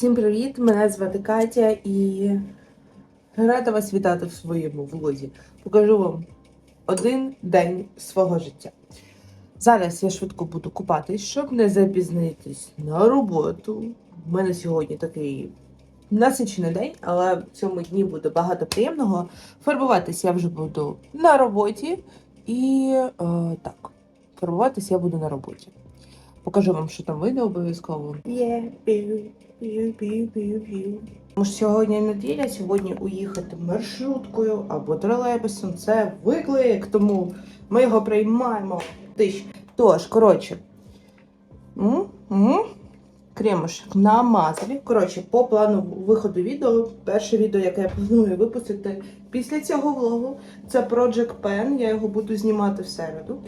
Всім привіт! Мене звати Катя і рада вас вітати в своєму влозі. Покажу вам один день свого життя. Зараз я швидко буду купатись, щоб не запізнитись на роботу. У мене сьогодні такий насичений день, але в цьому дні буде багато приємного. Фарбуватись я вже буду на роботі. І е, так, фарбуватись я буду на роботі. Покажу вам, що там вийде обов'язково. Тому що сьогодні неділя, сьогодні уїхати маршруткою або тролейбусом. Це виклик, тому ми його приймаємо. Тиш. Тож, коротше, м, м, кремушек намазали. Коротше, по плану виходу відео, перше відео, яке я планую випустити після цього влогу, це Project Pen. Я його буду знімати в середу.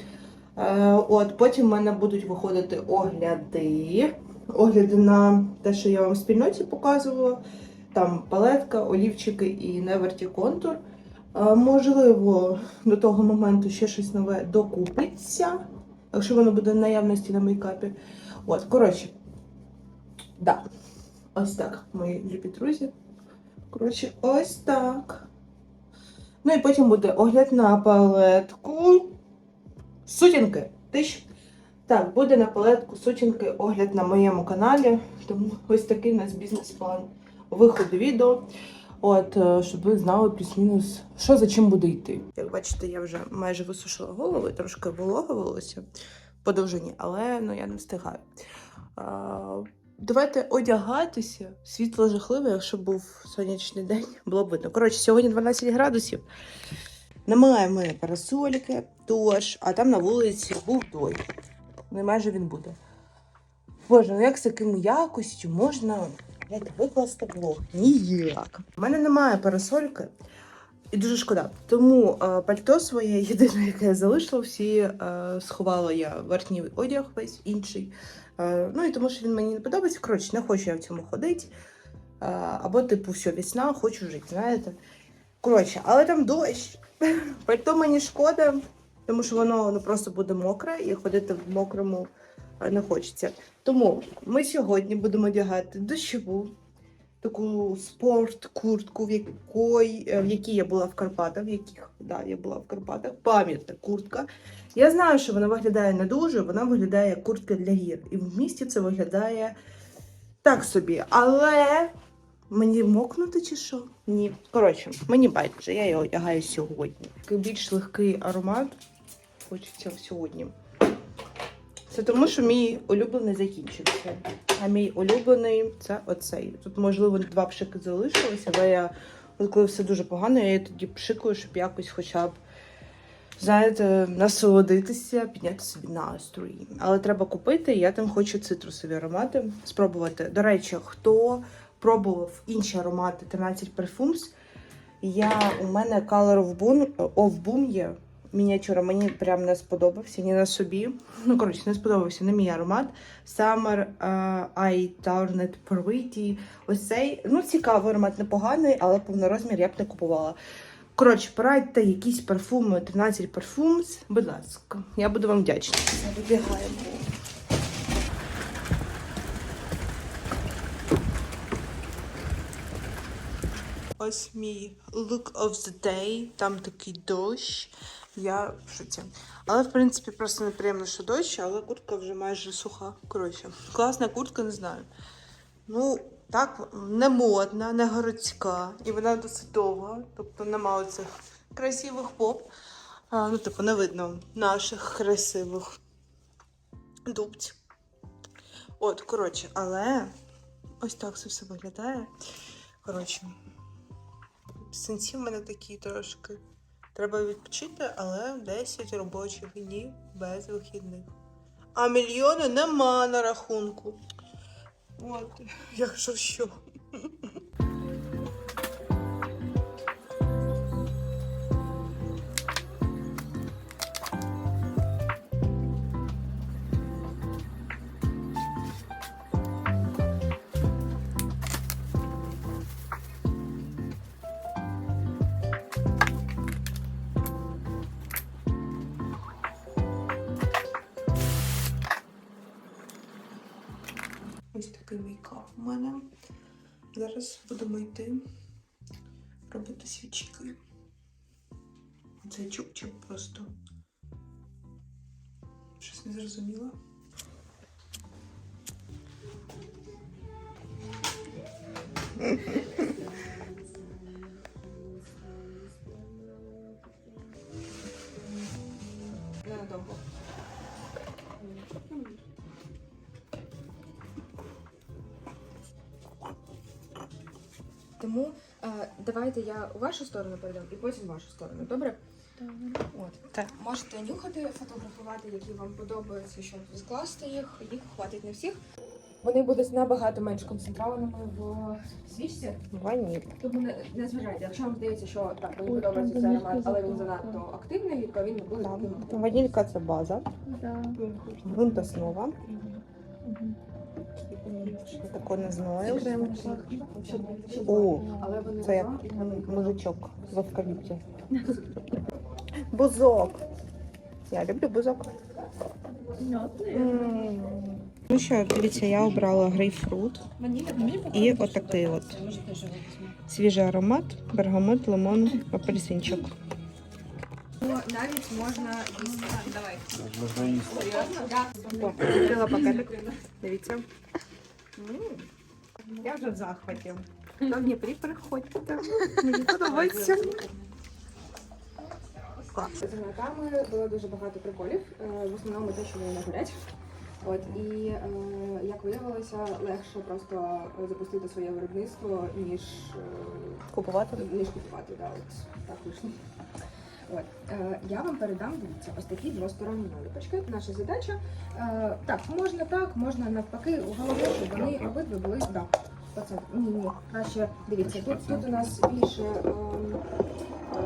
Е, От, потім в мене будуть виходити огляди. Огляди на те, що я вам в спільноті показувала. Там палетка, олівчики і Неверті контур. Можливо, до того моменту ще щось нове докупиться, якщо воно буде в наявності на мейкапі. От, коротше, да. Ось так, мої любі друзі. Коротше, ось так. Ну і потім буде огляд на палетку. Сутінки. Тиш. Так, буде на палетку сутінки огляд на моєму каналі. Тому ось такий у нас бізнес-план виходу відео. От, е, щоб ви знали плюс-мінус, що за чим буде йти. Як бачите, я вже майже висушила голову, трошки волога волосся по довжині, але ну, я не встигаю. А, давайте одягатися. Світло жахливе, якщо був сонячний день, було б видно. Коротше, сьогодні 12 градусів. Немає в парасольки, тож, а там на вулиці був дощ. Ну і майже він буде. Боже, ну як з таким якостю можна блядь, викласти блог? Ніяк. У мене немає парасольки. І дуже шкода. Тому е, пальто своє єдине, яке я залишила, всі е, сховала я верхній одяг, весь інший. Е, ну і тому, що він мені не подобається. Коротше, не хочу я в цьому ходити. Е, або, типу, все, весна, хочу жити, знаєте. Коротше, але там дощ. Пальто мені шкода, тому що воно ну, просто буде мокре і ходити в мокрому е, не хочеться. Тому ми сьогодні будемо одягати дощову таку спорт-куртку, в якої, е, в якій я була в Карпатах, в яких да, я була в Карпатах, пам'ятна куртка. Я знаю, що вона виглядає не дуже, вона виглядає як куртка для гір. І в місті це виглядає так собі. Але Мені мокнути чи що? Ні. Коротше, мені байдуже, я його одягаю сьогодні. Такий більш легкий аромат хочеться сьогодні. Це тому, що мій улюблений закінчився. А мій улюблений це оцей. Тут, можливо, два пшики залишилися, але я коли все дуже погано, я її тоді пшикую, щоб якось хоча б, знаєте, насолодитися, підняти собі настрій. Але треба купити, я там хочу цитрусові аромати спробувати. До речі, хто пробував інші аромати 13 Perfumes. Я, У мене Color of Boom, є мініатюра, мені прям не сподобався ні на собі. Ну, коротше, не сподобався не мій аромат. Summer uh, I Turned Pretty. Ось цей, ну, цікавий аромат, непоганий, але повнорозмір я б не купувала. Коротше, порадьте якісь парфуми 13 Perfumes, будь ласка, я буду вам вдячна. Вибігаємо. Ось мій look of the day. Там такий дощ. Я в шоці. Але, в принципі, просто неприємно, що дощ, але куртка вже майже суха. Коротше, класна куртка, не знаю. Ну, так, не модна, не городська. І вона досить довга. Тобто нема оцих красивих поп. А, ну, типу, не видно наших красивих дубців. От, коротше, але ось так це все виглядає. Коротше. Сенсі в мене такі трошки. Треба відпочити, але 10 робочих днів без вихідних. А мільйони нема на рахунку. От, якщо що. У мене. Зараз будемо йти робити свічки. Це чубчик просто. Щось не зрозуміло. Ненадовго. Тому е, давайте я у вашу сторону передам і потім в вашу сторону. Добре? От. Так. Можете нюхати, фотографувати, які вам подобаються, щоб скласти їх. Їх хватить не всіх. Вони будуть набагато менш концентрованими в свічці. Ваніль. Тому не, не зважайте, якщо вам здається, що так, мені подобається цей аромат, але він занадто активний, то він не буде. Ванілька це база, Да. ґрунт основа. Тако не знаю. О, це як мужичок в евкаліпті. Бузок. Я люблю бузок. Ну що, дивіться, я обрала грейпфрут і отакий от свіжий аромат, бергамот, лимон, апельсинчик. Навіть можна їсти. Давай. Можна їсти. Серйозно? Так. Відкрила пакетик. Дивіться. Я вже в захваті. В Дніпрі приходьте. Мені подобається. Клас. З гранатами було дуже багато приколів. е, В основному те, що вони не горять. От і е, як виявилося, легше просто запустити своє виробництво, ніж, е, Купувати? ніж купувати. Да, от так вийшло. От е, я вам передам дивіться, ось такі двосторонні наліпочки. Наша задача е, так, можна так, можна навпаки. Головне, щоб вони обидві були да, по. Ні, ні, краще дивіться. Тут, тут у нас більше ем,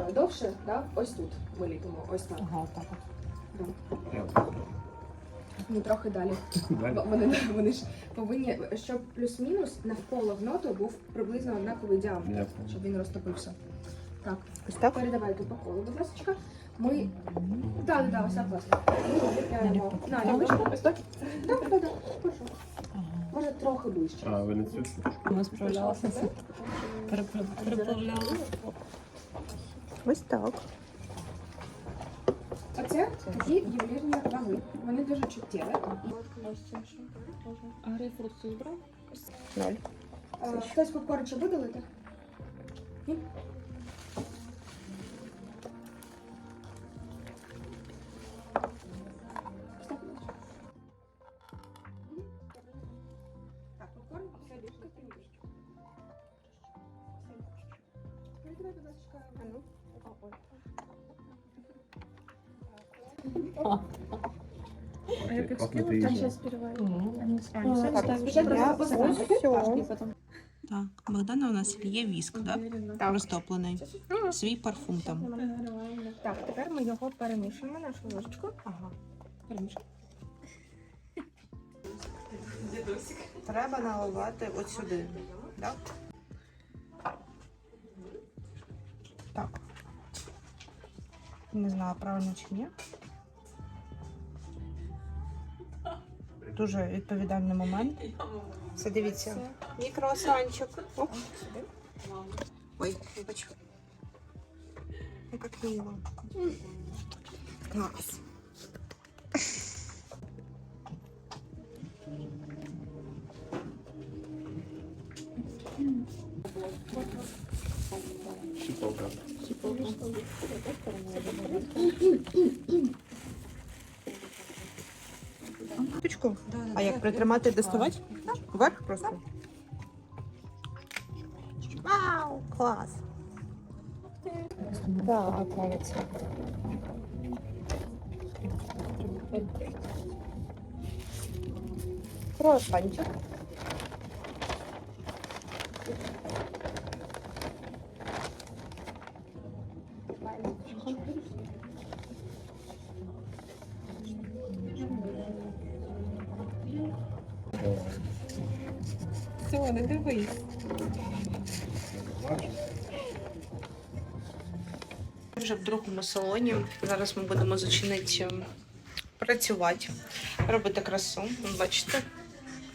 е, довше, да? ось тут ми ліпимо, ось так. Ага, так. Да. Ну, трохи далі. Далі. Вони, вони ж повинні, щоб плюс-мінус навколо в ноту був приблизно однаковий діаметр, щоб він розтопився. Так, Ось так? передавайте по колу, будь ласка. Ми. Так, так, так, ось так. Ми на ямочку. Ось так. Так, так, так, прошу. Може трохи ближче. А, ви не цю? Ми справлялися. Переплавляли. Ось так. Оце такі ювелірні ваги. Вони дуже чуттєві. А грейпфрут брав? Ноль. Е, Хтось попкорн чи видалити? Ні? Все. потом. Так, Богдана у нас є віск, да? Так. Розтоплений. Свій парфум там. Так, тепер ми його перемішуємо, нашу ложечку. Ага. Перемішуємо. Треба наливати от сюди. Да? Так. Не знаю, правильно чи ні. Дуже відповідальний момент. Це дивіться. Мій круасанчик. Оп. Ой, вибач. Як мило. Клас. Притримати доставати? Вверх просто. Вау, клас. Так. Круассанчик. Не. Вже в другому салоні. Зараз ми будемо зачинити працювати, робити красу. Бачите,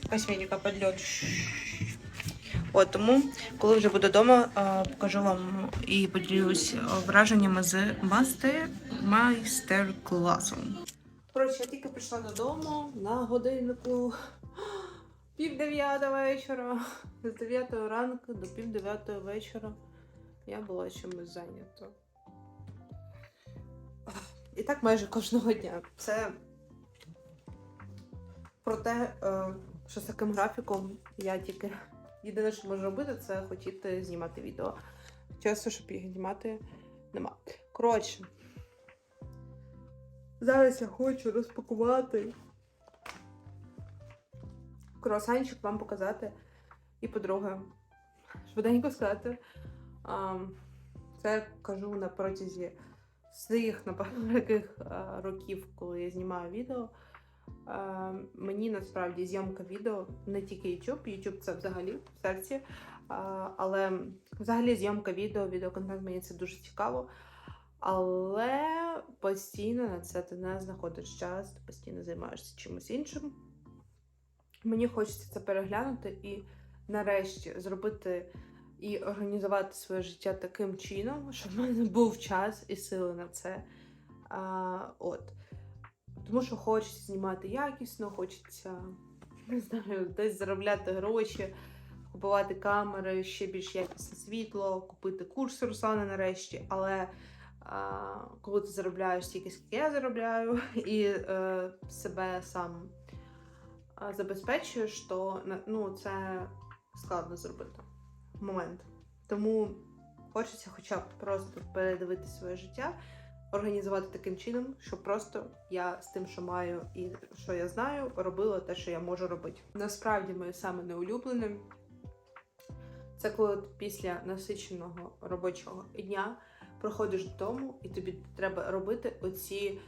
косметика під льот. От тому, коли вже буду вдома, е, покажу вам і поділюсь е, враженнями з мастер майстер-класу. Коротше, я тільки прийшла додому на годиннику пів дев'ята вечора. З 9 ранку до пів дев'ятої вечора я була чимось зайнята. І так майже кожного дня. Це про те, е, що з таким графіком я тільки єдине, що можу робити, це хотіти знімати відео. Часу, щоб їх знімати, нема. Коротше, зараз я хочу розпакувати круасанчик вам показати. І, по-друге, швиденько сказати. а, Це кажу на протязі своїх, напевно, яких а, років, коли я знімаю відео. Е, Мені насправді зйомка відео не тільки YouTube, YouTube це взагалі в серці. Е, Але взагалі зйомка відео, відеоконтент мені це дуже цікаво. Але постійно на це ти не знаходиш час, ти постійно займаєшся чимось іншим. Мені хочеться це переглянути і нарешті зробити і організувати своє життя таким чином, щоб в мене був час і сили на це. А, от. Тому що хочеться знімати якісно, хочеться не знаю, десь заробляти гроші, купувати камери, ще більш якісне світло, купити курс Руслана нарешті. Але а, коли ти заробляєш стільки, скільки я заробляю, і е, себе сам а, забезпечуєш, то ну, це складно зробити момент. Тому хочеться хоча б просто передивити своє життя організувати таким чином, щоб просто я з тим, що маю і що я знаю, робила те, що я можу робити. Насправді, моє саме неулюблене це коли після насиченого робочого дня проходиш додому, і тобі треба робити оці.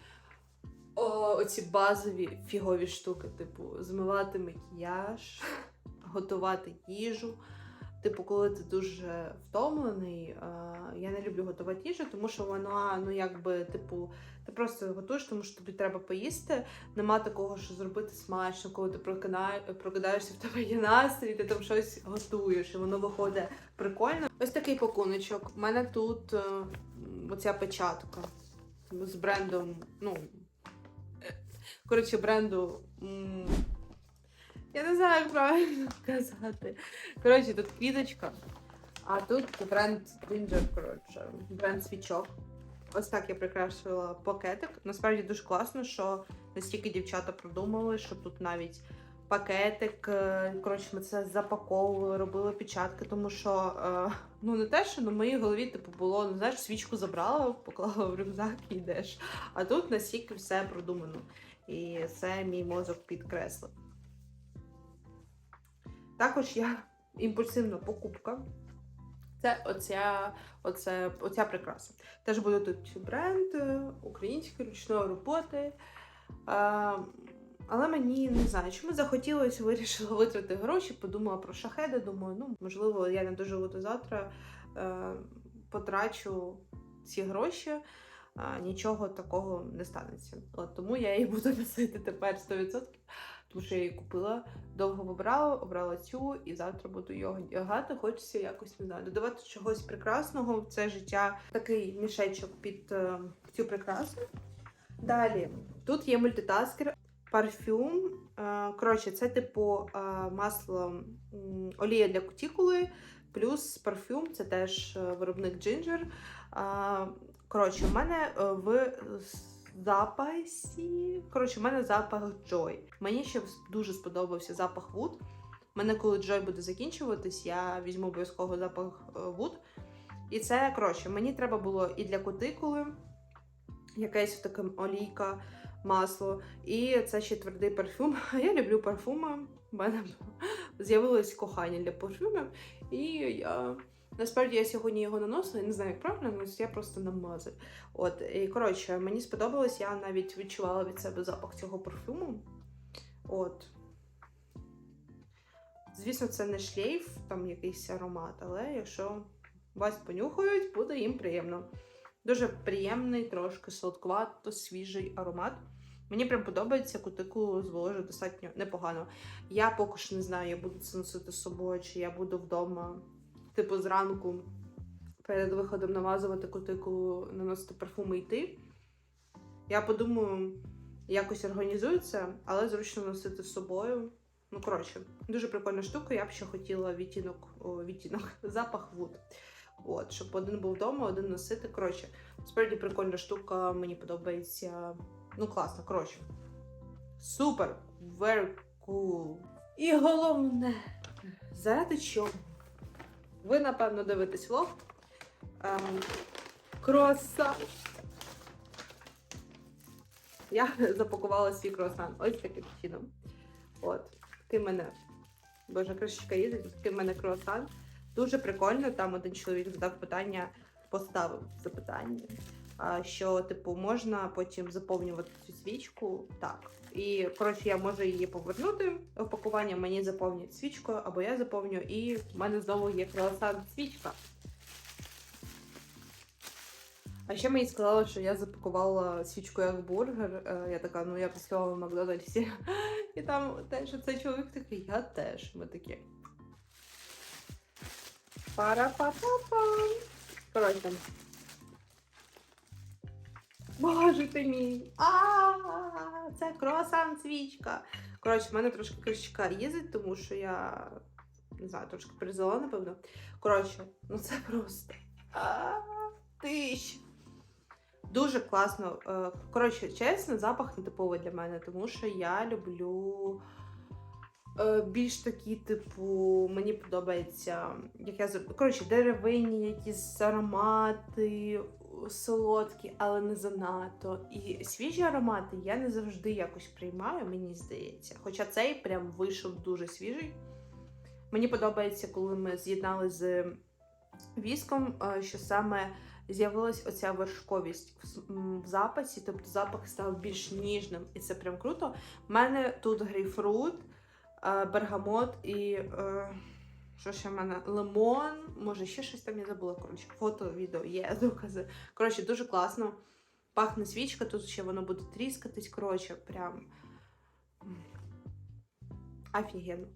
О, оці базові фігові штуки, типу, змивати макіяж, готувати їжу. Типу, коли ти дуже втомлений, е, я не люблю готувати їжу, тому що вона, ну якби, типу, ти просто готуєш, тому що тобі треба поїсти. Нема такого, що зробити смачно, коли ти прокидаєшся, в тебе є настрій, ти там щось готуєш, і воно виходить прикольно. Ось такий пакуночок. У мене тут е, оця печатка з брендом, ну. Коротше, бренду. Я не знаю, як правильно сказати. Коротше, тут квіточка, а тут бренд Ginger, коротше, бренд свічок. Ось так я прикрашила пакетик. Насправді дуже класно, що настільки дівчата продумали, що тут навіть пакетик. е, Коротше, ми це запаковували, робили печатки, тому що е, ну не те, що на моїй голові типу було, ну знаєш, свічку забрала, поклала в рюкзак і йдеш. А тут настільки все продумано. І це мій мозок підкреслив. Також я імпульсивна покупка. Це оця, оце, оця прикраса. Теж буде тут бренд е, української ручної роботи. А, але мені не знаю, чому захотілося, вирішила витратити гроші, подумала про шахеди. Думаю, ну можливо, я не доживу до завтра, е, потрачу ці гроші. Нічого такого не станеться. От тому я її буду носити тепер 100%, тому що я її купила довго вибрала, обрала цю і завтра буду його одягати. Хочеться якось не знаю, додавати чогось прекрасного в це життя. Такий мішечок під е, цю прикрасу. Далі тут є мультитаскер, парфюм. Е, коротше, це типу е, масло олія для кутікули, плюс парфюм, це теж е, виробник Ginger. Коротше, у мене е, в запасі. Коротше, в мене запах Joy. Мені ще дуже сподобався запах Wood. Мене, коли Joy буде закінчуватись, я візьму обов'язково запах е, Wood. І це, коротше, мені треба було і для кутикули якесь таке олійка, масло. І це ще твердий парфюм. Я люблю парфуми. У мене з'явилось кохання для парфюмів. І я. Насправді я сьогодні його наносила, я не знаю, як правильно, але я просто намазую. От, і коротше, мені сподобалось, я навіть відчувала від себе запах цього парфюму. От. Звісно, це не шлейф, там якийсь аромат, але якщо вас понюхають, буде їм приємно. Дуже приємний, трошки солодкувато, свіжий аромат. Мені прям подобається кутикулу зволожу достатньо непогано. Я поки що не знаю, я буду це носити з собою, чи я буду вдома, типу, зранку перед виходом намазувати кутикулу, наносити парфуми йти. Я подумаю, якось організую це, але зручно носити з собою. Ну, коротше, дуже прикольна штука. Я б ще хотіла відтінок, о, відтінок, запах вуд. От, щоб один був вдома, один носити. Коротше, справді прикольна штука, мені подобається. Ну, класно, коротше. Супер! Very cool. І головне, заради чого? Ви, напевно, дивитесь влог. Ем, кроса. Я запакувала свій круасан ось таким чином. От, такий мене. Боже, кришечка їздить, такий мене круасан. Дуже прикольно. Там один чоловік задав питання, поставив запитання. Що, типу, можна потім заповнювати цю свічку так. І коротше, я можу її повернути. Опакування мені заповнять свічкою, або я заповню, і в мене знову є круасан свічка. А ще мені сказали, що я запакувала свічку як бургер. Е, Я така, ну я працювала в Макдональдсі. І там теж цей чоловік такий, я теж. Ми такі. Пара-па-па-пам. Коротше. Боже ти мій! А, це круасан свічка. Коротше, в мене трошки кришечка їздить, тому що я не знаю, трошки перезала, напевно. Коротше, ну це просто. Тищ. Дуже класно. Е, Коротше, чесно, запах не типовий для мене, тому що я люблю е, більш такі, типу, мені подобається, як я Коротше, деревинні, якісь аромати, солодкі, але не занадто. І свіжі аромати я не завжди якось приймаю, мені здається. Хоча цей прям вийшов дуже свіжий. Мені подобається, коли ми з'єднали з віском, е, що саме з'явилась оця вершковість в, запасі, тобто запах став більш ніжним, і це прям круто. У мене тут грейпфрут, е, бергамот і. Що ще в мене? Лимон, може ще щось там я забула. Коротше, фото, відео є докази. Коротше, дуже класно. Пахне свічка, тут ще воно буде тріскатись. Коротше, прям. Офігенно.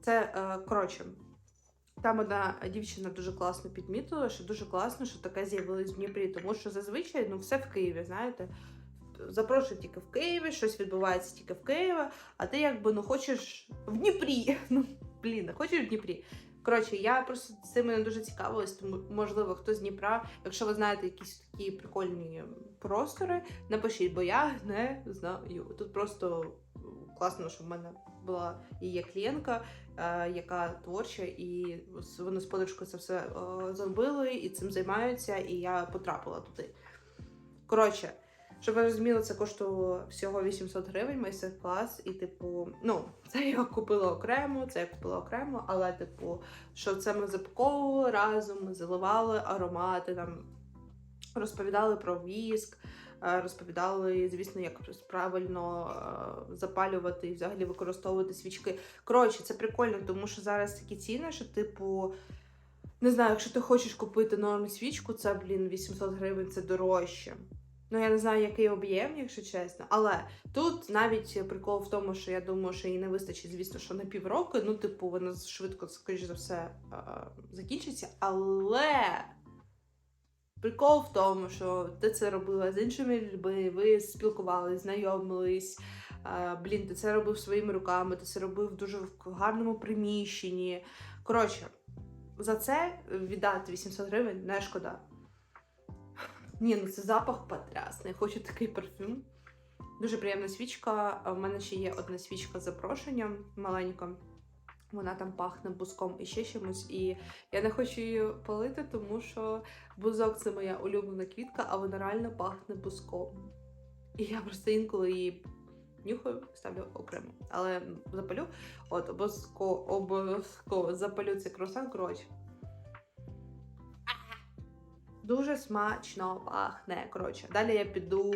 Це, е, коротше, там одна дівчина дуже класно підмітила, що дуже класно, що таке з'явилось в Дніпрі, тому що зазвичай ну, все в Києві, знаєте. Запрошують тільки в Києві, щось відбувається тільки в Києві, а ти якби ну хочеш в Дніпрі. Ну, блін, хочеш в Дніпрі. Коротше, я просто цим не дуже цікавилась, тому можливо, хто з Дніпра, якщо ви знаєте якісь такі прикольні простори, напишіть, бо я не знаю. Тут просто класно, що в мене була і є клієнтка, е, яка творча, і вони з подружкою це все е, зробили і цим займаються, і я потрапила туди. Коротше, щоб ви розуміли, це коштувало всього 800 гривень майстер-клас, і, типу, ну, це я купила окремо, це я купила окремо, але, типу, що це ми запаковували разом, ми заливали аромати, там розповідали про віск, е, розповідали, звісно, як правильно е, запалювати і взагалі використовувати свічки. Коротше, це прикольно, тому що зараз такі ціни, що, типу, не знаю, якщо ти хочеш купити нормі свічку, це, блін, 800 гривень це дорожче. Ну, я не знаю, який об'єм, якщо чесно. Але тут навіть прикол в тому, що я думаю, що їй не вистачить, звісно, що на півроку. Ну, типу, вона швидко, скоріш за все, закінчиться. Але прикол в тому, що ти це робила з іншими людьми, ви спілкувалися, знайомились. Блін, ти це робив своїми руками, ти це робив дуже в гарному приміщенні. Коротше, за це віддати 800 гривень не шкода. Ні, ну це запах потрясний. Хочу такий парфюм. Дуже приємна свічка. В мене ще є одна свічка з запрошенням маленька. Вона там пахне бузком і ще чимось. І я не хочу її палити, тому що бузок це моя улюблена квітка, а вона реально пахне бузком. І я просто інколи її нюхаю, ставлю окремо. Але запалю, от обов'язково запалю цей круасан, коротше. Дуже смачно пахне. Коротше, далі я піду.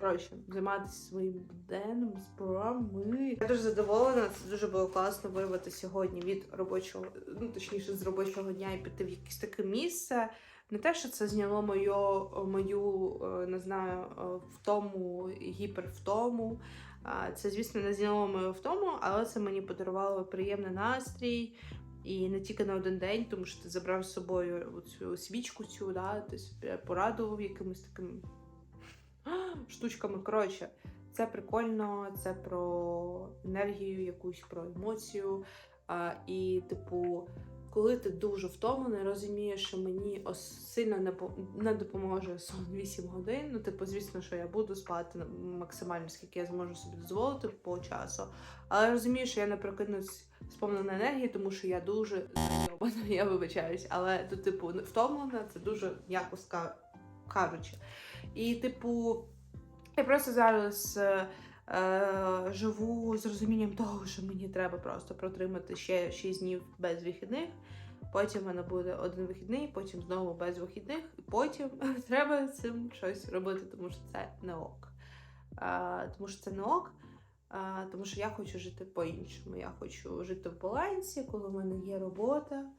Коротше, займатися своїм денним справами. Я дуже задоволена. Це дуже було класно вирвати сьогодні від робочого, ну точніше, з робочого дня і піти в якесь таке місце, Не те, що це зняло мою, мою е, не знаю, е, втому, гіпервтому. А, Це, звісно, не зняло мою втому, але це мені подарувало приємний настрій. І не тільки на один день, тому що ти забрав з собою цю свічку цю, да, ти себе порадував якимись такими штучками. Коротше, це прикольно, це про енергію, якусь про емоцію. А, і, типу, коли ти дуже втомлений, розумієш, що мені сильно не, не допоможе сон 8 годин. Ну, типу, звісно, що я буду спати максимально, скільки я зможу собі дозволити по часу. Але розумію, що я не прокинусь сповнена енергії, тому що я дуже зайобана, я вибачаюсь. Але тут, типу, втомлена, це дуже м'яко кажучи. І, типу, я просто зараз. е, Е, живу з розумінням того, що мені треба просто протримати ще 6 днів без вихідних. Потім в мене буде один вихідний, потім знову без вихідних, і потім треба цим щось робити, тому що це не ок. Е, тому що це не ок. Тому що я хочу жити по-іншому. Я хочу жити в балансі, коли в мене є робота.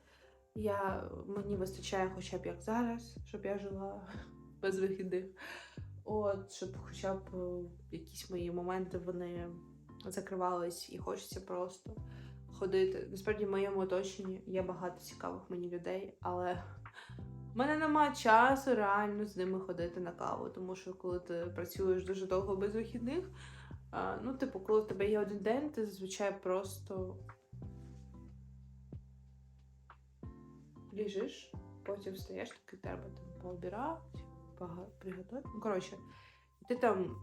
Я, мені вистачає хоча б як зараз, щоб я жила без вихідних. От, щоб хоча б е, якісь мої моменти вони закривались і хочеться просто ходити. Насправді, в моєму оточенні є багато цікавих мені людей, але в мене немає часу реально з ними ходити на каву, тому що коли ти працюєш дуже довго без вихідних, ну, типу, коли в тебе є один день, ти зазвичай просто ліжиш, потім встаєш, такий треба там пообирати, пога- приготувати. Ну, коротше, ти там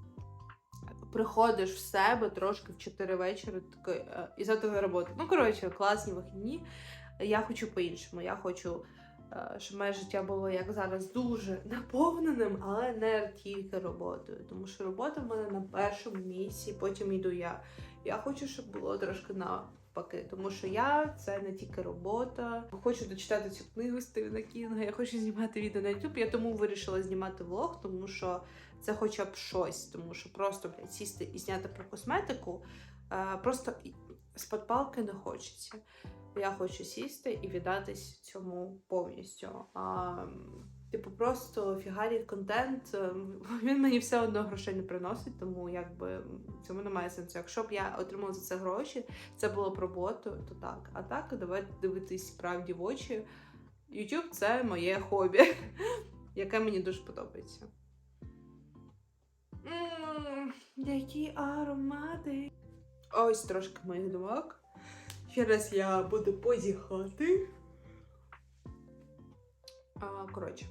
приходиш в себе трошки в 4 вечора такий, е, і завтра на роботу. Ну, коротше, класні вихідні. Я хочу по-іншому. Я хочу, щоб моє життя було як зараз дуже наповненим, але не тільки роботою. Тому що робота в мене на першому місці, потім йду я. Я хочу, щоб було трошки навпаки, тому що я це не тільки робота. Хочу дочитати цю книгу Стивена Кінга. Я хочу знімати відео на YouTube. Я тому вирішила знімати влог, тому що це хоча б щось, тому що просто блядь, сісти і зняти про косметику. е, Просто з-під палки не хочеться. Я хочу сісти і віддатись цьому повністю. А, типу, просто фігарі контент. е, Він мені все одно грошей не приносить, тому якби цьому немає сенсу. Якщо б я отримала за це гроші, це було б роботою, то так. А так, давайте дивитись правді в очі. YouTube це моє хобі, яке мені дуже подобається. Які аромати. Ось трошки моїх думок. Зараз я буду позіхати. А, коротше.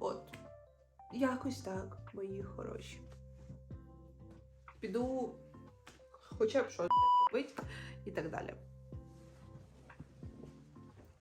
От. Якось так, мої хороші. Піду хоча б щось робити і так далі.